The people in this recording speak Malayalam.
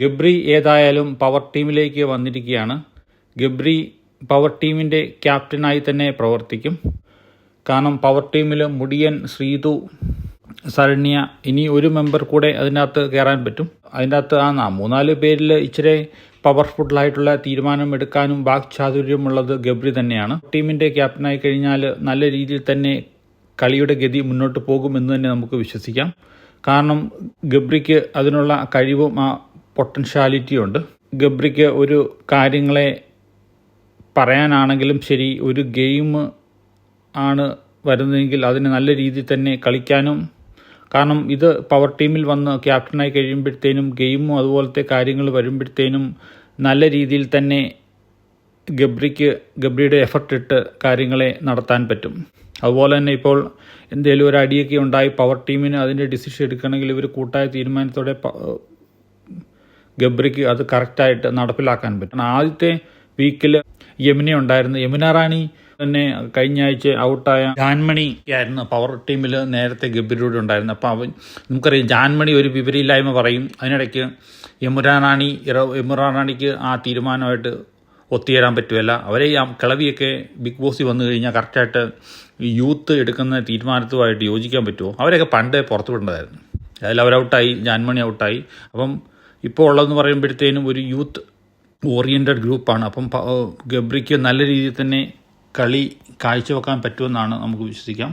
ഗബ്രി ഏതായാലും പവർ ടീമിലേക്ക് വന്നിരിക്കുകയാണ്. ഗബ്രി പവർ ടീമിന്റെ ക്യാപ്റ്റനായി തന്നെ പ്രവർത്തിക്കും. കാരണം പവർ ടീമിൽ മുടിയൻ ശ്രീതു സരണ്യ ഇനി ഒരു മെമ്പർ കൂടെ അതിനകത്ത് കയറാൻ പറ്റും. അതിനകത്ത് ആ മൂന്നാൽ പേരിൽ ഇച്ചിരി പവർഫുള്ളായിട്ടുള്ള തീരുമാനം എടുക്കാനും വാക് ചാതുര്യമുള്ളത് ഗബ്രി തന്നെയാണ്. ടീമിന്റെ ക്യാപ്റ്റനായി കഴിഞ്ഞാൽ നല്ല രീതിയിൽ തന്നെ കളിയുടെ ഗതി മുന്നോട്ട് പോകുമെന്ന് തന്നെ നമുക്ക് വിശ്വസിക്കാം. കാരണം ഗബ്രിക്ക് അതിനുള്ള കഴിവും ആ പൊട്ടൻഷ്യാലിറ്റിയും ഉണ്ട് ഗബ്രിക്ക് ഒരു കാര്യങ്ങളെ പറയാനാണെങ്കിലും ശരി ഒരു ഗെയിം ആണ് വരുന്നതെങ്കിൽ അതിന് നല്ല രീതിയിൽ തന്നെ കളിക്കാനും കാരണം ഇത് പവർ ടീമിൽ വന്ന് ക്യാപ്റ്റനായി കഴിയുമ്പോഴത്തേനും ഗെയിമും അതുപോലത്തെ കാര്യങ്ങൾ വരുമ്പോഴത്തേനും നല്ല രീതിയിൽ തന്നെ ഗബ്രിക്ക് ഗബ്രിയുടെ എഫർട്ട് ഇട്ട് കാര്യങ്ങളെ നടത്താൻ പറ്റും. അതുപോലെ തന്നെ ഇപ്പോൾ എന്തെങ്കിലും ഒരു അടിയൊക്കെ ഉണ്ടായി പവർ ടീമിന് അതിന്റെ ഡിസിഷൻ എടുക്കണമെങ്കിൽ ഇവർ കൂട്ടായ തീരുമാനത്തോടെ ഗബ്രിക്ക് അത് കറക്റ്റായിട്ട് നടപ്പിലാക്കാൻ പറ്റും. ആദ്യത്തെ വീക്കിൽ യമുന ഉണ്ടായിരുന്നു. യമുന റാണി തന്നെ കഴിഞ്ഞ ആഴ്ച ഔട്ടായ ജാൻമണി ആയിരുന്നു. പവർ ടീമിൽ നേരത്തെ ഗബ്രിയുടെ ഉണ്ടായിരുന്നു. അപ്പോൾ അവൻ നമുക്കറിയാം ജാൻമണി ഒരു വിവരമില്ലായ്മ പറയും. അതിനിടയ്ക്ക് യമുന റാണി ഇറ- യമുന റാണിക്ക് ആ തീരുമാനമായിട്ട് ഒത്തുചേരാൻ പറ്റുമല്ല അവരെ ഈ കിളവിയൊക്കെ ബിഗ് ബോസിൽ വന്നു കഴിഞ്ഞാൽ കറക്റ്റായിട്ട് യൂത്ത് എടുക്കുന്ന തീരുമാനത്തുമായിട്ട് യോജിക്കാൻ പറ്റുമോ? അവരെയൊക്കെ പണ്ടേ പുറത്തു വിടേണ്ടതായിരുന്നു. അതിൽ അവർ ഔട്ടായി ജാൻമണി ഔട്ടായി. അപ്പം ഇപ്പോൾ ഉള്ളതെന്ന് പറയുമ്പോഴത്തേനും ഒരു യൂത്ത് ഓറിയന്റഡ് ഗ്രൂപ്പാണ്. അപ്പം ഗബ്രിക്ക് നല്ല രീതിയിൽ തന്നെ കളി കാഴ്ചവെക്കാൻ പറ്റുമെന്നാണ് നമുക്ക് വിശ്വസിക്കാം.